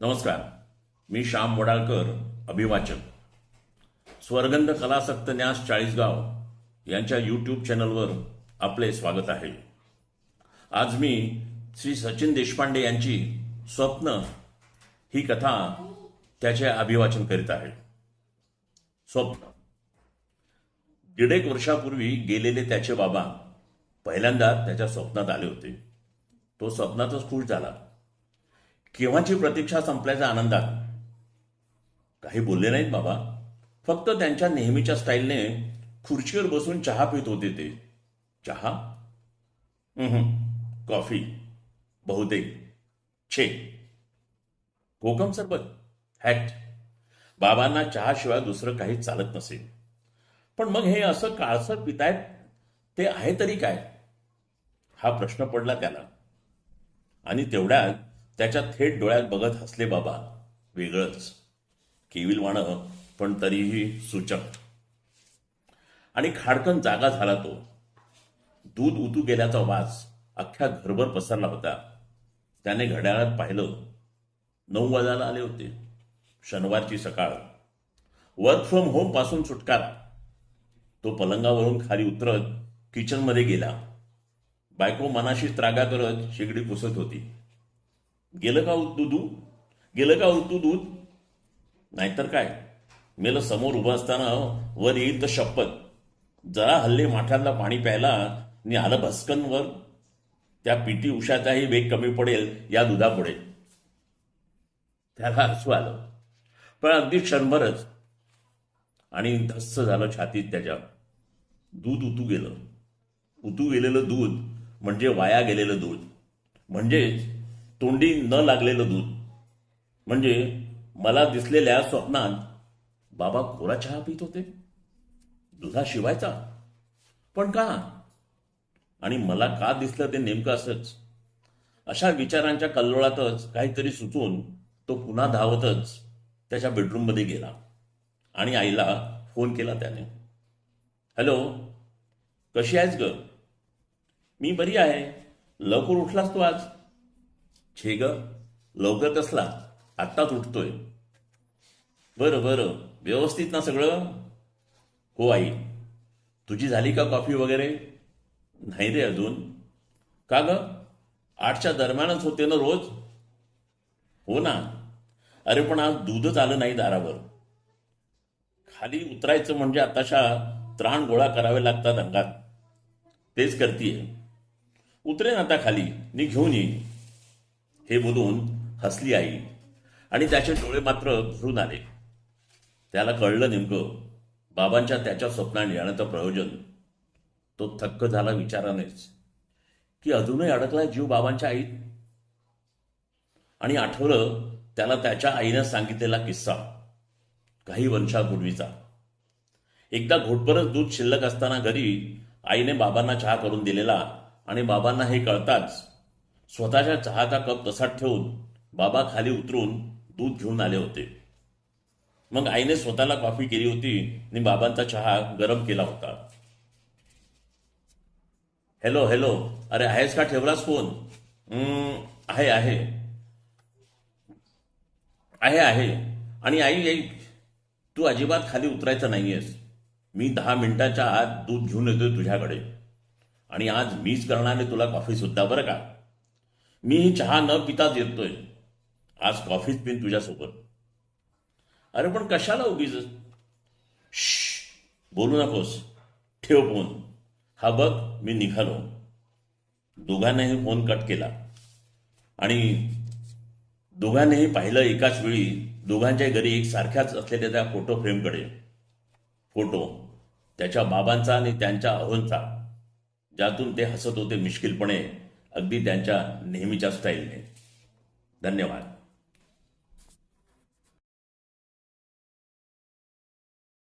नमस्कार. मी श्याम वडाळकर अभिवाचक. स्वर्गंध कलासक्त न्यास चाळीसगाव यांच्या यूट्यूब चॅनलवर आपले स्वागत आहे. आज मी श्री सचिन देशपांडे यांची स्वप्न ही कथा त्याचे अभिवाचन करीत आहे. स्वप्न. दीड एक वर्षापूर्वी गेलेले त्याचे बाबा पहिल्यांदा त्याच्या स्वप्नात आले होते. तो स्वप्नातच खुश झाला. केव्हाची प्रतीक्षा संपल्याच्या आनंदात? काही बोलले नाहीत बाबा. फक्त त्यांच्या नेहमीच्या स्टाईलने खुर्चीवर बसून चहा पित होते ते. चहा? कॉफी. बहुतेक. छे. कोकम सरबत. हॅट. बाबांना चहाशिवाय दुसरं काही चालत नसेल पण मग हे असं काळसर पितायत ते आहे तरी काय? हा प्रश्न पडला त्याला. आणि तेवढ्यात त्याच्या थेट डोळ्यात बघत हसले बाबा. वेगळंच. केविलवाणं पण तरीही सूचक. आणि खाडकन जागा झाला तो. दूध उतू गेल्याचा वास अख्ख्या घरभर पसरला होता. त्याने घड्याळात पाहिलं. नऊ वाजायला आले होते. शनिवारची सकाळ. वर्क फ्रॉम होमपासून सुटकारा तो पलंगावरून खाली उतरत किचनमध्ये गेला. बायको मनाशी त्रागा करत शेगडी पुसत होती. गेलं का दूध? गेलं का उतू दूध? नाहीतर काय? मेलं समोर उभं असताना वर येईल तर शपथ. जरा हल्ले माठांना पाणी प्यायला आणि आलं भस्कन वर त्या पीटी उषाचाही वेग कमी पडेल या दुधापुढे. त्याला हसू आलं. पण अगदी क्षणभरच. आणि धस्स झालं छातीत त्याच्या दूध उतू गेलं. उतू गेलेलं दूध म्हणजे वाया गेलेलं दूध. म्हणजेच तोंडी न लागलेलं दूध. म्हणजे मला दिसलेल्या स्वप्नात बाबा कोरा चहा पित होते. दुधाशिवायचा. पण का? आणि मला का दिसलं ते नेमकं असंच? अशा विचारांच्या कल्लोळातच काहीतरी सुचून तो पुन्हा धावतच त्याच्या बेडरूममध्ये गेला. आणि आईला फोन केला त्याने. हॅलो कशी आहेस ग? मी बरी आहे. लवकर उठलास तू आज. छे ग? लवकर कसला? आत्ताच उठतोय. बरं बरं. व्यवस्थित ना सगळं? हो आई. तुझी झाली का कॉफी वगैरे? नाही रे अजून. का ग? आठच्या दरम्यानच होते ना रोज? हो ना. अरे पण आज दूधच आलं नाही दारावर. खाली उतरायचं म्हणजे आताशा त्राण गोळा करावे लागतात अंगात. तेच करतीये. उतरेन आता खाली. मी घेऊन येईन हे बोलून हसली आई आणि त्याचे डोळे मात्र भरून आले. त्याला कळलं नेमकं बाबांच्या त्याच्या स्वप्नात येण्याचं प्रयोजन. तो थक्क झाला विचारानेच की अजूनही अडकला जीव बाबांच्या आईत? आणि आठवलं त्याला त्याच्या आईनं सांगितलेला किस्सा काही वर्षापूर्वीचा. एकदा घोटभरच दूध शिल्लक असताना घरी आईने बाबांना चहा करून दिलेला आणि बाबांना हे कळताच स्वतःच्या चहाचा कप तसाच ठेवून बाबा खाली उतरून दूध घेऊन आले होते. मग आईने स्वतःला कॉफी केली होती आणि बाबांचा चहा गरम केला होता. हॅलो हॅलो अरे आहेस का? ठेवलास फोन? आहे आहे. आहे आहे. आणि आई आई तू अजिबात खाली उतरायचं नाहीयेस. मी दहा मिनिटाच्या आत दूध घेऊन येतोय तुझ्याकडे. आणि आज मीच करणार तुला कॉफी सुद्धा बरं का? मी ही चहा न पिताच येतोय आज कॉफीच पिन तुझ्यासोबत. अरे पण कशाला उगीच? बोलू नकोस. ठेव फोन. हा बघ मी निघालो. दोघांनाही फोन कट केला. आणि दोघांनीही पाहिलं एकाच वेळी दोघांच्या घरी एक सारख्याच असलेल्या त्या फोटो फ्रेमकडे. फोटो. त्याच्या बाबांचा आणि त्यांच्या अहोंचा ज्यातून ते हसत होते मिश्किलपणे. अगदी त्यांच्या नेहमीच्या स्टाईलने. धन्यवाद.